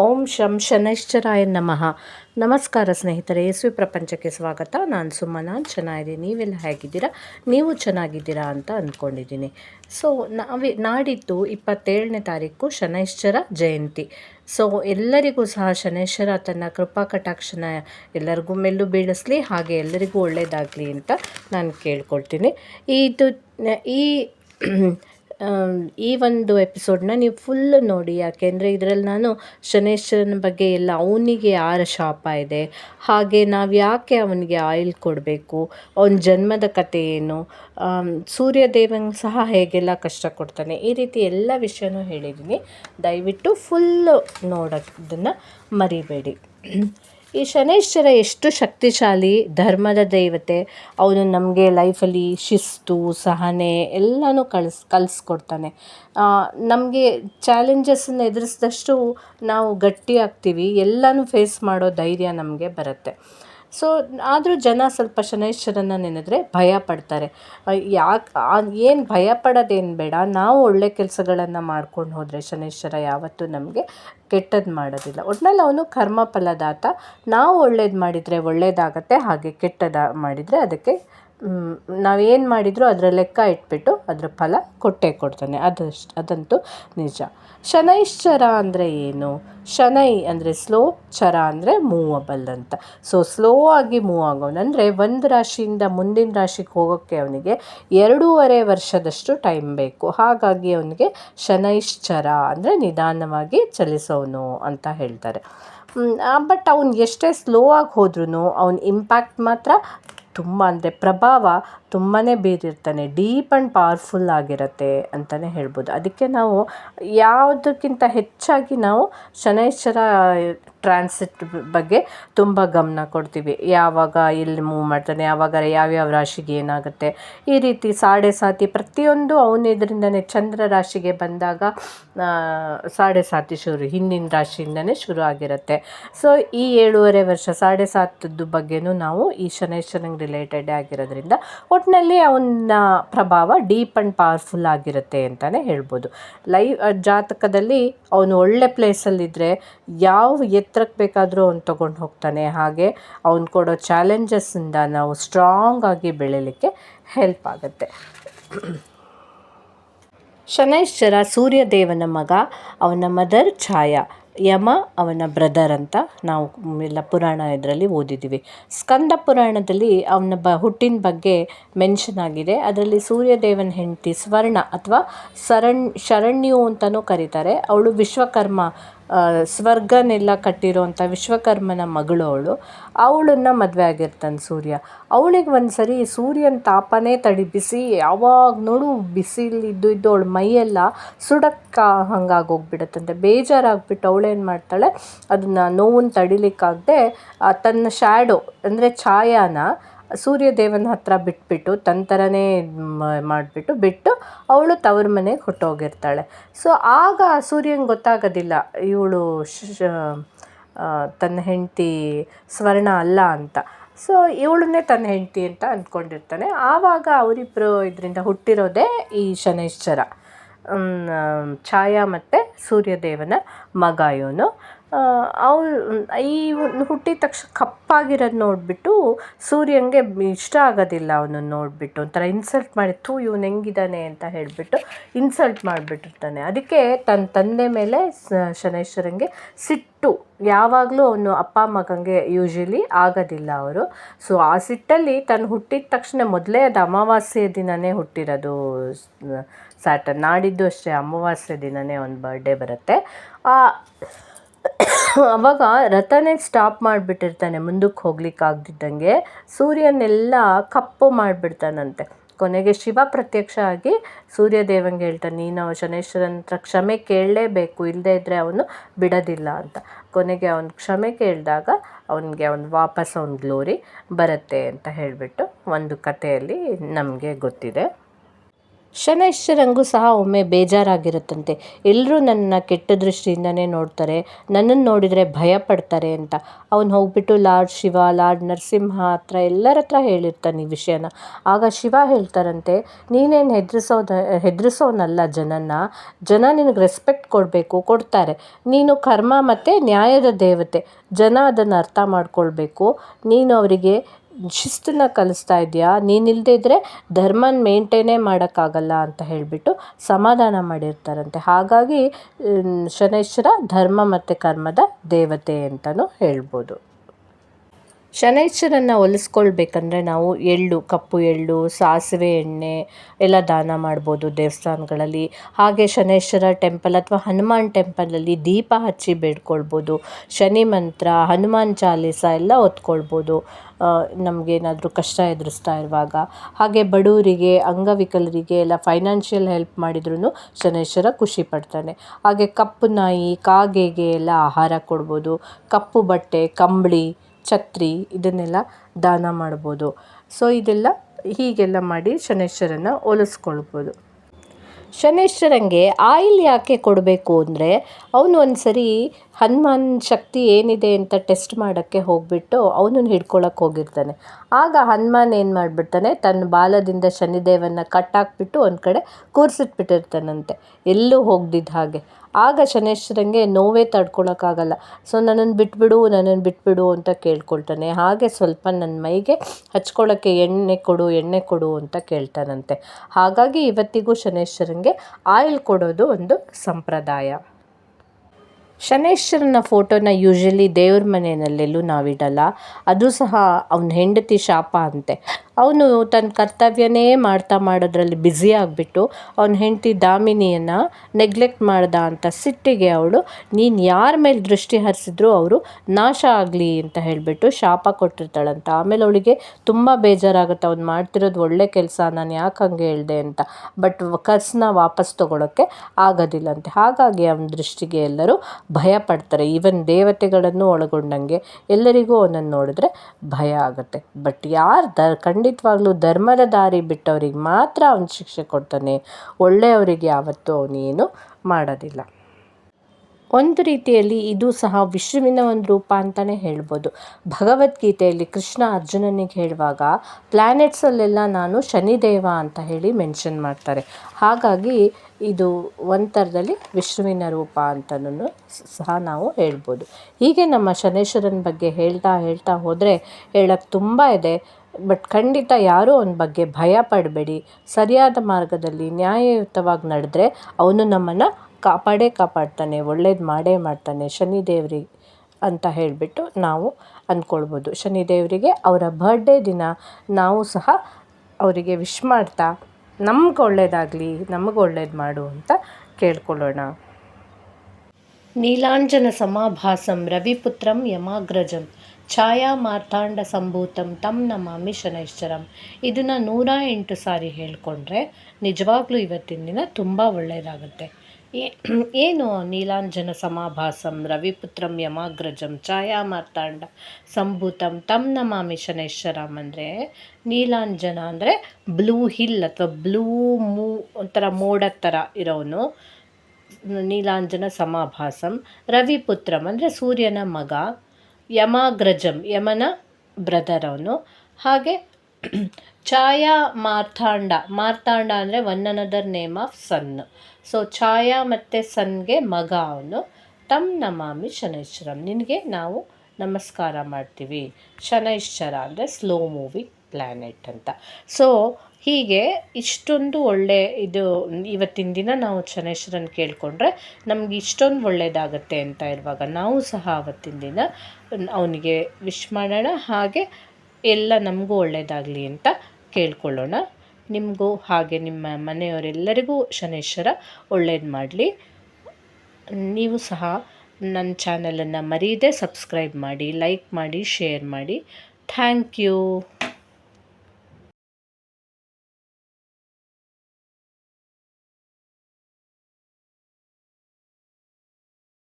ಓಂ ಶಂ ಶನೈಶ್ಚರಾಯ ನಮಃ. ನಮಸ್ಕಾರ ಸ್ನೇಹಿತರೆ ಯೇಸುವಿ ಪ್ರಪಂಚಕ್ಕೆ ಸ್ವಾಗತ. ನಾನು ಸುಮ್ಮನ ಚೆನ್ನಾಗಿದ್ದೀನಿ ನೀವೆಲ್ಲ ಹೇಗಿದ್ದೀರಾ? ನೀವು ಚೆನ್ನಾಗಿದ್ದೀರಾ ಅಂತ ಅಂದ್ಕೊಂಡಿದ್ದೀನಿ. ಸೊ ನಾವೇ, ನಾಡಿದ್ದು ಇಪ್ಪತ್ತೇಳನೇ ತಾರೀಕು ಶನೈಶ್ಚರ ಜಯಂತಿ. ಸೊ ಎಲ್ಲರಿಗೂ ಸಹ ಶನೈಶ್ವರ ತನ್ನ ಕೃಪಾ ಕಟಾಕ್ಷನ ಎಲ್ಲರಿಗೂ ಮೆಲ್ಲು ಬೀಳಿಸ್ಲಿ, ಹಾಗೆ ಎಲ್ಲರಿಗೂ ಒಳ್ಳೆಯದಾಗಲಿ ಅಂತ ನಾನು ಕೇಳ್ಕೊಳ್ತೀನಿ. ಇದು ಈ ಈ ಒಂದು ಎಪಿಸೋಡನ್ನ ನೀವು ಫುಲ್ ನೋಡಿ. ಯಾಕೆಂದರೆ ಇದರಲ್ಲಿ ನಾನು ಶನೇಶ್ವರನ ಬಗ್ಗೆ ಎಲ್ಲ ಅವನಿಗೆ ಯಾರ ಶಾಪ ಇದೆ? ಹಾಗೆ ನಾವು ಯಾಕೆ ಅವನಿಗೆ ಆಯಿಲ್ ಕೊಡಬೇಕು? ಅವನ ಜನ್ಮದ ಕಥೆ ಏನು? ಸೂರ್ಯದೇವನ ಸಹ ಹೇಗೆಲ್ಲ ಕಷ್ಟ ಕೊಡ್ತಾನೆ? ಈ ರೀತಿ ಎಲ್ಲ ವಿಷಯನೂ ಹೇಳಿದ್ದೀನಿ. ದಯವಿಟ್ಟು ಫುಲ್ಲು ನೋಡೋದನ್ನು ಮರಿಬೇಡಿ. ಈ ಶನೈಶ್ವರ ಎಷ್ಟು ಶಕ್ತಿಶಾಲಿ ಧರ್ಮದ ದೇವತೆ, ಅವನು ನಮಗೆ ಲೈಫಲ್ಲಿ ಶಿಸ್ತು, ಸಹನೆ ಎಲ್ಲನೂ ಕಳಿಸ್, ಕಲಿಸ್ಕೊಡ್ತಾನೆ. ನಮಗೆ ಚಾಲೆಂಜಸ್ಸನ್ನು ಎದುರಿಸಿದಷ್ಟು ನಾವು ಗಟ್ಟಿಯಾಗ್ತೀವಿ, ಎಲ್ಲನೂ ಫೇಸ್ ಮಾಡೋ ಧೈರ್ಯ ನಮಗೆ ಬರುತ್ತೆ. ಸೊ ಆದರೂ ಜನ ಸ್ವಲ್ಪ ಶನೈಶ್ಚರನ ನೆನೆದ್ರೆ ಭಯ ಪಡ್ತಾರೆ. ಯಾಕೆ ಏನು ಭಯ ಪಡೋದೇನು ಬೇಡ. ನಾವು ಒಳ್ಳೆ ಕೆಲಸಗಳನ್ನು ಮಾಡ್ಕೊಂಡು ಹೋದರೆ ಶನೈಶ್ಚರ ಯಾವತ್ತೂ ನಮಗೆ ಕೆಟ್ಟದ್ದು ಮಾಡೋದಿಲ್ಲ. ಒಟ್ಟಿನಲ್ಲಿ ಅವನು ಕರ್ಮ ಫಲದಾತ ನಾವು ಒಳ್ಳೇದು ಮಾಡಿದರೆ ಒಳ್ಳೆಯದಾಗತ್ತೆ ಹಾಗೆ ಕೆಟ್ಟದ ಮಾಡಿದರೆ ಅದಕ್ಕೆ ನಾವೇನು ಮಾಡಿದರೂ ಅದರ ಲೆಕ್ಕ ಇಟ್ಬಿಟ್ಟು ಅದರ ಫಲ ಕೊಟ್ಟೇ ಕೊಡ್ತಾನೆ. ಅದಷ್ಟು, ಅದಂತೂ ನಿಜ. ಶನೈಶ್ಚರ ಅಂದರೆ ಏನು? ಶನೈ ಅಂದರೆ ಸ್ಲೋ, ಚರ ಅಂದರೆ ಮೂವಬಲ್ ಅಂತ. ಸೊ ಸ್ಲೋ ಆಗಿ ಮೂವ್ ಆಗೋನು. ಅಂದರೆ ಒಂದು ರಾಶಿಯಿಂದ ಮುಂದಿನ ರಾಶಿಗೆ ಹೋಗೋಕ್ಕೆ ಅವನಿಗೆ ಎರಡೂವರೆ ವರ್ಷದಷ್ಟು ಟೈಮ್ ಬೇಕು. ಹಾಗಾಗಿ ಅವನಿಗೆ ಶನೈಶ್ಚರ ಅಂದರೆ ನಿಧಾನವಾಗಿ ಚಲಿಸೋನು ಅಂತ ಹೇಳ್ತಾರೆ. ಬಟ್ ಅವ್ನು ಎಷ್ಟೇ ಸ್ಲೋ ಆಗಿ ಹೋದ್ರೂ ಅವನ ಇಂಪ್ಯಾಕ್ಟ್ ಮಾತ್ರ ತುಂಬ ಅಂದರೆ ಪ್ರಭಾವ ತುಂಬಾ ಬೇರಿರ್ತಾನೆ, ಡೀಪ್ ಆ್ಯಂಡ್ ಪವರ್ಫುಲ್ ಆಗಿರುತ್ತೆ ಅಂತಲೇ ಹೇಳ್ಬೋದು. ಅದಕ್ಕೆ ನಾವು ಯಾವುದಕ್ಕಿಂತ ಹೆಚ್ಚಾಗಿ ನಾವು ಶನೈಶ್ವರ ಟ್ರಾನ್ಸಿಟ್ ಬಗ್ಗೆ ತುಂಬ ಗಮನ ಕೊಡ್ತೀವಿ. ಯಾವಾಗ ಎಲ್ಲಿ ಮೂವ್ ಮಾಡ್ತಾನೆ ಯಾವಾಗ ಯಾವ್ಯಾವ ರಾಶಿಗೆ ಏನಾಗುತ್ತೆ, ಈ ರೀತಿ ಸಾಡೆ ಸಾತಿ ಪ್ರತಿಯೊಂದು ಅವನ ಇದರಿಂದನೇ ಚಂದ್ರ ರಾಶಿಗೆ ಬಂದಾಗ ಸಾಡೆ ಸಾತಿ ಶುರು, ಹಿಂದಿನ ರಾಶಿಯಿಂದನೇ ಶುರು ಆಗಿರುತ್ತೆ. ಸೊ ಈ ಏಳೂವರೆ ವರ್ಷ ಸಾಡೆ ಸಾತದ್ದು ಬಗ್ಗೆನೂ ನಾವು ಈ ಶನೈಶ್ವರಂಗೆ ರಿಲೇಟೆಡ್ ಆಗಿರೋದ್ರಿಂದ ಒಟ್ಟಿನಲ್ಲಿ ಅವನ ಪ್ರಭಾವ ಡೀಪ್ ಆ್ಯಂಡ್ ಪವರ್ಫುಲ್ ಆಗಿರುತ್ತೆ ಅಂತಲೇ ಹೇಳ್ಬೋದು. ಲೈವ್ ಜಾತಕದಲ್ಲಿ ಅವನು ಒಳ್ಳೆ ಪ್ಲೇಸಲ್ಲಿದ್ದರೆ ಯಾವ ಎತ್ತರಕ್ಕೆ ಬೇಕಾದರೂ ಅವ್ನು ತೊಗೊಂಡು ಹೋಗ್ತಾನೆ. ಹಾಗೆ ಅವ್ನು ಕೊಡೋ ಚಾಲೆಂಜಸ್ಸಿಂದ ನಾವು ಸ್ಟ್ರಾಂಗ್ ಆಗಿ ಬೆಳೀಲಿಕ್ಕೆ ಹೆಲ್ಪ್ ಆಗುತ್ತೆ. ಶನೈಶ್ಚರ ಸೂರ್ಯದೇವನ ಮಗ, ಅವನ ಮದರ್ ಛಾಯಾ ಯಮ ಅವನ ಬ್ರದರ್ ಅಂತ ನಾವು ಎಲ್ಲ ಪುರಾಣ ಇದರಲ್ಲಿ ಓದಿದ್ದೀವಿ. ಸ್ಕಂದ ಪುರಾಣದಲ್ಲಿ ಅವನ ಬ ಹುಟ್ಟಿನ ಬಗ್ಗೆ ಮೆನ್ಷನ್ ಆಗಿದೆ. ಅದರಲ್ಲಿ ಸೂರ್ಯದೇವನ ಹೆಂಡತಿ ಸ್ವರ್ಣ ಅಥವಾ ಸರಣ್ ಶರಣ್ಯು ಅಂತಲೂ ಕರೀತಾರೆ. ಅವಳು ವಿಶ್ವಕರ್ಮ ಸ್ವರ್ಗನೆಲ್ಲ ಕಟ್ಟಿರೋಂಥ ವಿಶ್ವಕರ್ಮನ ಮಗಳು ಅವಳು. ಅವಳನ್ನು ಮದುವೆ ಆಗಿರ್ತಾನೆ ಸೂರ್ಯ. ಅವಳಿಗೆ ಒಂದು ಸರಿ ಸೂರ್ಯನ ತಾಪನೇ ತಡಿ ಬಿಸಿ ಯಾವಾಗ ನೋಡು ಬಿಸಿಲಿದ್ದು ಇದ್ದು ಅವಳು ಅವಳ ಮೈಯೆಲ್ಲ ಸುಡಕ್ಕ ಹಂಗಾಗಿ ಹೋಗ್ಬಿಡತ್ತಂತೆ. ಬೇಜಾರಾಗ್ಬಿಟ್ಟು ಅವಳೇನು ಮಾಡ್ತಾಳೆ? ಅದನ್ನು ನೋವನ್ನು ತಡಿಲಿಕ್ಕಾಗದೆ ತನ್ನ ಶ್ಯಾಡೋ ಅಂದರೆ ಛಾಯಾನ ಸೂರ್ಯದೇವನ ಹತ್ರ ಬಿಟ್ಬಿಟ್ಟು ತನ್ನ ಥರನೇ ಮಾಡಿಬಿಟ್ಟು ಬಿಟ್ಟು ಅವಳು ತವ್ರ ಮನೆಗೆ ಹೊಟ್ಟೋಗಿರ್ತಾಳೆ ಸೊ ಆಗ ಸೂರ್ಯಂಗೆ ಗೊತ್ತಾಗೋದಿಲ್ಲ, ಇವಳು ತನ್ನ ಹೆಂಡತಿ ಸ್ವರ್ಣ ಅಲ್ಲ ಅಂತ. ಸೊ ಇವಳನ್ನೇ ತನ್ನ ಹೆಂಡತಿ ಅಂತ ಅಂದ್ಕೊಂಡಿರ್ತಾನೆ ಆವಾಗ ಅವರಿಬ್ಬರು ಇದರಿಂದ ಹುಟ್ಟಿರೋದೇ ಈ ಶನೈಶ್ಚರ. ಛಾಯಾ ಮತ್ತು ಸೂರ್ಯದೇವನ ಮಗ ಇವನು. ಅವ್ರು ಈ ಹುಟ್ಟಿದ ತಕ್ಷಣ ಕಪ್ಪಾಗಿರೋದು ನೋಡಿಬಿಟ್ಟು ಸೂರ್ಯನಿಗೆ ಇಷ್ಟ ಆಗೋದಿಲ್ಲ ಅವನನ್ನು ನೋಡಿಬಿಟ್ಟು ಒಂಥರ ಇನ್ಸಲ್ಟ್ ಮಾಡಿ, ಥೂ, ಇವ್ನು ಹೆಂಗಿದ್ದಾನೆ? ಅಂತ ಹೇಳಿಬಿಟ್ಟು ಇನ್ಸಲ್ಟ್ ಮಾಡಿಬಿಟ್ಟಿರ್ತಾನೆ. ಅದಕ್ಕೆ ತನ್ನ ತಂದೆ ಮೇಲೆ ಶನೈಶ್ವರಂಗೆ ಸಿಟ್ಟು. ಯಾವಾಗಲೂ ಅವನು ಅಪ್ಪ, ಮಗಂಗೆ ಯೂಶ್ವಲಿ ಆಗೋದಿಲ್ಲ ಅವರು. ಸೊ ಆ ಸಿಟ್ಟಲ್ಲಿ ತನ್ನ ಹುಟ್ಟಿದ ತಕ್ಷಣ ಮೊದಲೇ ಅದು ಅಮಾವಾಸ್ಯೆ ದಿನವೇ ಹುಟ್ಟಿರೋದು. ಸ್ಯಾಟರ್ ನಾಡಿದ್ದು ಅಷ್ಟೇ ಅಮಾವಾಸ್ಯೆ ದಿನವೇ ಒಂದು ಬರ್ಡೇ ಬರುತ್ತೆ. ಅವಾಗ ರಥನೇ ಸ್ಟಾಪ್ ಮಾಡಿಬಿಟ್ಟಿರ್ತಾನೆ ಮುಂದಕ್ಕೆ ಹೋಗ್ಲಿಕ್ಕೆ ಆಗದಿದ್ದಂಗೆ ಸೂರ್ಯನೆಲ್ಲ ಕಪ್ಪು ಮಾಡಿಬಿಡ್ತಾನಂತೆ. ಕೊನೆಗೆ ಶಿವ ಪ್ರತ್ಯಕ್ಷ ಆಗಿ ಸೂರ್ಯದೇವಂಗೆ ಹೇಳ್ತಾನೆ ನೀನು ಶನೇಶ್ವರನ ಹತ್ರ ಕ್ಷಮೆ ಕೇಳಲೇಬೇಕು ಇಲ್ಲದೇ ಇದ್ದರೆ ಅವನು ಬಿಡೋದಿಲ್ಲ ಅಂತ. ಕೊನೆಗೆ ಅವನು ಕ್ಷಮೆ ಕೇಳಿದಾಗ ಅವನಿಗೆ ಅವನು ವಾಪಸ್ ಅವನ ಗ್ಲೋರಿ ಬರುತ್ತೆ ಅಂತ ಹೇಳಿಬಿಟ್ಟು ಒಂದು ಕಥೆಯಲ್ಲಿ ನಮಗೆ ಗೊತ್ತಿದೆ. ಶನೈಶ್ವರಂಗೂ ಸಹ ಒಮ್ಮೆ ಬೇಜಾರಾಗಿರುತ್ತಂತೆ. ಎಲ್ಲರೂ ನನ್ನ ಕೆಟ್ಟ ದೃಷ್ಟಿಯಿಂದನೇ ನೋಡ್ತಾರೆ. ನನ್ನನ್ನು ನೋಡಿದರೆ ಭಯ ಪಡ್ತಾರೆ ಅಂತ. ಅವನು ಹೋಗ್ಬಿಟ್ಟು ಲಾರ್ಡ್ ಶಿವ, ಲಾರ್ಡ್ ನರಸಿಂಹ ಹತ್ರ ಎಲ್ಲರ ಹತ್ರ ಹೇಳಿರ್ತಾನೆ ಈ ವಿಷಯನ. ಆಗ ಶಿವ ಹೇಳ್ತಾರಂತೆ, ನೀನೇನು ಹೆದರಿಸೋದ, ಹೆದರಿಸೋನಲ್ಲ ಜನನ ಜನ ನಿನಗೆ ರೆಸ್ಪೆಕ್ಟ್ ಕೊಡಬೇಕು, ಕೊಡ್ತಾರೆ. ನೀನು ಕರ್ಮ ಮತ್ತು ನ್ಯಾಯದ ದೇವತೆ. ಜನ ಅದನ್ನು ಅರ್ಥ ಮಾಡ್ಕೊಳ್ಬೇಕು. ನೀನು ಅವರಿಗೆ ಶಿಸ್ತನ್ನ ಕಲಿಸ್ತಾ ಇದೆಯಾ ನೀನಿಲ್ಲದೇ ಇದ್ದರೆ ಧರ್ಮನ ಮೇಂಟೈನೇ ಮಾಡೋಕ್ಕಾಗಲ್ಲ ಅಂತ ಹೇಳಿಬಿಟ್ಟು ಸಮಾಧಾನ ಮಾಡಿರ್ತಾರಂತೆ. ಹಾಗಾಗಿ ಶನೈಶ್ವರ ಧರ್ಮ ಮತ್ತು ಕರ್ಮದ ದೇವತೆ ಅಂತಲೂ ಹೇಳ್ಬೋದು. ಶನೈಶ್ವರನ್ನ ಒಲಿಸ್ಕೊಳ್ಬೇಕಂದ್ರೆ ನಾವು ಎಳ್ಳು, ಕಪ್ಪು ಎಳ್ಳು, ಸಾಸಿವೆ ಎಣ್ಣೆ ಎಲ್ಲ ದಾನ ಮಾಡ್ಬೋದು ದೇವಸ್ಥಾನಗಳಲ್ಲಿ. ಹಾಗೆ ಶನೈಶ್ವರ ಟೆಂಪಲ್ ಅಥವಾ ಹನುಮಾನ್ ಟೆಂಪಲಲ್ಲಿ ದೀಪ ಹಚ್ಚಿ ಬೇಡ್ಕೊಳ್ಬೋದು, ಶನಿ ಮಂತ್ರ, ಹನುಮಾನ್ ಚಾಲೀಸ ಎಲ್ಲ ಹೊತ್ಕೊಳ್ಬೋದು ನಮಗೇನಾದರೂ ಕಷ್ಟ ಎದುರಿಸ್ತಾ ಇರುವಾಗ. ಹಾಗೆ ಬಡವರಿಗೆ ಅಂಗವಿಕಲರಿಗೆ ಎಲ್ಲ ಫೈನಾನ್ಷಿಯಲ್ ಹೆಲ್ಪ್ ಮಾಡಿದ್ರೂ ಶನೈಶ್ವರ ಖುಷಿ ಪಡ್ತಾನೆ. ಹಾಗೆ ಕಪ್ಪು ನಾಯಿ, ಕಾಗೆಗೆ ಎಲ್ಲ ಆಹಾರ ಕೊಡ್ಬೋದು, ಕಪ್ಪು ಬಟ್ಟೆ, ಕಂಬಳಿ ಛತ್ರಿ, ಇದನ್ನೆಲ್ಲ ದಾನ ಮಾಡ್ಬೋದು. ಸೊ ಇದೆಲ್ಲ ಹೀಗೆಲ್ಲ ಮಾಡಿ ಶನೇಶ್ವರನ ಒಲಿಸ್ಕೊಳ್ಬೋದು ಶನೈಶ್ವರಂಗೆ ಆಯಿಲ್ ಯಾಕೆ ಕೊಡಬೇಕು ಅಂದರೆ, ಅವನು ಒಂದು ಸರಿ ಹನುಮಾನ್ ಶಕ್ತಿ ಏನಿದೆ ಅಂತ ಟೆಸ್ಟ್ ಮಾಡೋಕ್ಕೆ ಹೋಗಿಬಿಟ್ಟು ಅವನನ್ನು ಹಿಡ್ಕೊಳಕ್ಕೆ ಹೋಗಿರ್ತಾನೆ. ಆಗ ಹನುಮಾನ್ ಏನು ಮಾಡಿಬಿಡ್ತಾನೆ, ತನ್ನ ಬಾಲದಿಂದ ಶನಿದೇವನ ಕಟ್ಟಾಕ್ಬಿಟ್ಟು ಒಂದು ಕಡೆ ಕೂರಿಸಿಟ್ಬಿಟ್ಟಿರ್ತಾನಂತೆ. ಎಲ್ಲೂ ಹೋಗ್ದಿದ್ದ ಹಾಗೆ. ಆಗ ಶನೇಶ್ವರಂಗೆ ನೋವೇ ತಡ್ಕೊಳೋಕ್ಕಾಗಲ್ಲ. ಸೊ ನನ್ನನ್ನು ಬಿಟ್ಬಿಡು ನನ್ನನ್ನು ಬಿಟ್ಬಿಡು ಅಂತ ಕೇಳ್ಕೊಳ್ತಾನೆ. ಹಾಗೆ ಸ್ವಲ್ಪ ನನ್ನ ಮೈಗೆ ಹಚ್ಕೊಳ್ಳೋಕ್ಕೆ ಎಣ್ಣೆ ಕೊಡು ಎಣ್ಣೆ ಕೊಡು ಅಂತ ಕೇಳ್ತಾನಂತೆ. ಹಾಗಾಗಿ ಇವತ್ತಿಗೂ ಶನೇಶ್ವರಂಗೆ ಆಯಿಲ್ ಕೊಡೋದು ಒಂದು ಸಂಪ್ರದಾಯ. ಶನೇಶ್ವರನ ಫೋಟೋನ ಯೂಶಲಿ ದೇವ್ರ ಮನೆಯಲ್ಲೆಲ್ಲೂ ನಾವಿಡಲ್ಲ. ಅದು ಸಹ ಅವನ ಹೆಂಡತಿ ಶಾಪ ಅಂತೆ. ಅವನು ತನ್ನ ಕರ್ತವ್ಯನೇ ಮಾಡ್ತಾ ಮಾಡೋದ್ರಲ್ಲಿ ಬ್ಯುಸಿ ಆಗಿಬಿಟ್ಟು ಅವನ ಹೆಂಡತಿ ದಾಮಿನಿಯನ್ನು ನೆಗ್ಲೆಕ್ಟ್ ಮಾಡ್ದ ಅಂತ ಸಿಟ್ಟಿಗೆ ಅವಳು, ನೀನು ಯಾರ ಮೇಲೆ ದೃಷ್ಟಿ ಹರಿಸಿದ್ರು ಅವರು ನಾಶ ಆಗಲಿ ಅಂತ ಹೇಳಿಬಿಟ್ಟು ಶಾಪ ಕೊಟ್ಟಿರ್ತಾಳಂತ. ಆಮೇಲೆ ಅವಳಿಗೆ ತುಂಬ ಬೇಜಾರಾಗುತ್ತೆ, ಅವ್ನು ಮಾಡ್ತಿರೋದು ಒಳ್ಳೆ ಕೆಲಸ, ನಾನು ಯಾಕೆ ಹಂಗೆ ಹೇಳಿದೆ ಅಂತ. ಬಟ್ ಕರ್ಸನ್ನ ವಾಪಸ್ ತೊಗೊಳಕ್ಕೆ ಆಗೋದಿಲ್ಲಂತೆ. ಹಾಗಾಗಿ ಅವನ ದೃಷ್ಟಿಗೆ ಎಲ್ಲರೂ ಭಯ ಪಡ್ತಾರೆ. ಈವನ್ ದೇವತೆಗಳನ್ನು ಒಳಗೊಂಡಂಗೆ ಎಲ್ಲರಿಗೂ ಅವನನ್ನು ನೋಡಿದ್ರೆ ಭಯ ಆಗುತ್ತೆ. ಬಟ್ ಯಾರು ದ ಖಂಡಿತವಾಗ್ಲೂ ಧರ್ಮದ ದಾರಿ ಬಿಟ್ಟವ್ರಿಗೆ ಮಾತ್ರ ಅವನು ಶಿಕ್ಷೆ ಕೊಡ್ತಾನೆ. ಒಳ್ಳೆಯವರಿಗೆ ಯಾವತ್ತೂ ಅವನೇನು ಮಾಡೋದಿಲ್ಲ. ಒಂದು ರೀತಿಯಲ್ಲಿ ಇದು ಸಹ ವಿಷ್ಣುವಿನ ಒಂದು ರೂಪ ಅಂತಲೇ ಹೇಳ್ಬೋದು. ಭಗವದ್ಗೀತೆಯಲ್ಲಿ ಕೃಷ್ಣ ಅರ್ಜುನನಿಗೆ ಹೇಳುವಾಗ ಪ್ಲ್ಯಾನೆಟ್ಸಲ್ಲೆಲ್ಲ ನಾನು ಶನಿದೇವ ಅಂತ ಹೇಳಿ ಮೆನ್ಷನ್ ಮಾಡ್ತಾರೆ. ಹಾಗಾಗಿ ಇದು ಒಂಥರದಲ್ಲಿ ವಿಷ್ಣುವಿನ ರೂಪ ಅಂತಲೂ ಸಹ ನಾವು ಹೇಳ್ಬೋದು. ಹೀಗೆ ನಮ್ಮ ಶನೇಶ್ವರನ ಬಗ್ಗೆ ಹೇಳ್ತಾ ಹೇಳ್ತಾ ಹೋದರೆ ಹೇಳೋಕ್ಕೆ ತುಂಬ ಇದೆ. ಬಟ್ ಖಂಡಿತ ಯಾರೂ ಅವನ ಬಗ್ಗೆ ಭಯ ಪಡಬೇಡಿ. ಸರಿಯಾದ ಮಾರ್ಗದಲ್ಲಿ ನ್ಯಾಯಯುತವಾಗಿ ನಡೆದ್ರೆ ಅವನು ನಮ್ಮನ್ನು ಕಾಪಾಡೇ ಕಾಪಾಡ್ತಾನೆ, ಒಳ್ಳೇದು ಮಾಡೇ ಮಾಡ್ತಾನೆ ಶನಿದೇವ್ರಿಗೆ ಅಂತ ಹೇಳಿಬಿಟ್ಟು ನಾವು ಅಂದ್ಕೊಳ್ಬೋದು ಶನಿದೇವರಿಗೆ ಅವರ ಬರ್ಡೇ ದಿನ ನಾವು ಸಹ ಅವರಿಗೆ ವಿಶ್ ಮಾಡ್ತಾ, ನಮ್ಗೆ ಒಳ್ಳೇದಾಗಲಿ, ನಮಗೆ ಒಳ್ಳೇದು ಮಾಡು ಅಂತ ಕೇಳ್ಕೊಳ್ಳೋಣ. ನೀಲಾಂಜನ ಸಮಾಭಾಸಂ ರವಿಪುತ್ರಂ ಯಮಾಗ್ರಜಂ. ಛಾಯಾ ಮಾರ್ತಾಂಡ ಸಂಭೂತಂ ತಮ್ ನಮಾಮಿ ಶನೈಶ್ಚರಂ. ಇದನ್ನು ನೂರ ಎಂಟು ಸಾರಿ ಹೇಳಿಕೊಂಡ್ರೆ ನಿಜವಾಗ್ಲೂ ಇವತ್ತಿನ ದಿನ ತುಂಬ ಒಳ್ಳೆಯದಾಗುತ್ತೆ ಏನು ನೀಲಾಂಜನ ಸಮಾಭಾಸಂ ರವಿಪುತ್ರಂ ಯಮಾಗ್ರಜಂ ಛಾಯಾ ಮಾರ್ತಾಂಡ ಸಂಭೂತಂ ತಮ್ ನಮಾಮಿ ಶನೈಶ್ವರಂ ಅಂದರೆ ನೀಲಾಂಜನ ಅಂದರೆ ಬ್ಲೂ ಹಿಲ್ ಅಥವಾ ಬ್ಲೂ ಮೂ ಒಂಥರ ಮೋಡದ ಥರ ಇರೋನು ನೀಲಾಂಜನ ಸಮಾಭಾಸಂ. ರವಿಪುತ್ರಂ ಅಂದರೆ ಸೂರ್ಯನ ಮಗ. ಯಮಾಗ್ರಜಂ, ಯಮನ ಬ್ರದರ್ ಅವನು. ಹಾಗೆ ಛಾಯಾ ಮಾರ್ಥಾಂಡ ಮಾರ್ಥಾಂಡ ಅಂದರೆ one another name of sun so Chhaya ಮತ್ತು ಸನ್ಗೆ ಮಗ ಅವನು. ತಮ್ ನಮಾಮಿ ಶನೈಶ್ವರಂ ನಿನಗೆ ನಾವು ನಮಸ್ಕಾರ ಮಾಡ್ತೀವಿ. ಶನೈಶ್ವರ ಅಂದರೆ ಸ್ಲೋ ಮೂವಿ ಪ್ಲ್ಯಾನೆಟ್ ಅಂತ. ಸೊ ಹೀಗೆ ಇಷ್ಟೊಂದು ಒಳ್ಳೆ ಇದು ಇವತ್ತಿನ ದಿನ ನಾವು ಶನೇಶ್ವರನ ಕೇಳಿಕೊಂಡ್ರೆ ನಮ್ಗೆ ಇಷ್ಟೊಂದು ಒಳ್ಳೆಯದಾಗತ್ತೆ ಅಂತ ಇರುವಾಗ ನಾವು ಸಹ ಆವತ್ತಿನ ದಿನ ಅವನಿಗೆ ವಿಶ್ ಮಾಡೋಣ. ಹಾಗೆ ಎಲ್ಲ ನಮಗೂ ಒಳ್ಳೆಯದಾಗಲಿ ಅಂತ ಕೇಳ್ಕೊಳ್ಳೋಣ. ನಿಮಗೂ ಹಾಗೆ ನಿಮ್ಮ ಮನೆಯವರೆಲ್ಲರಿಗೂ ಶನೇಶ್ವರ ಒಳ್ಳೇದು ಮಾಡಲಿ. ನೀವು ಸಹ ನನ್ನ ಚಾನಲನ್ನು ಮರೀದೆ ಸಬ್ಸ್ಕ್ರೈಬ್ ಮಾಡಿ ಲೈಕ್ ಮಾಡಿ ಶೇರ್ ಮಾಡಿ. Thank you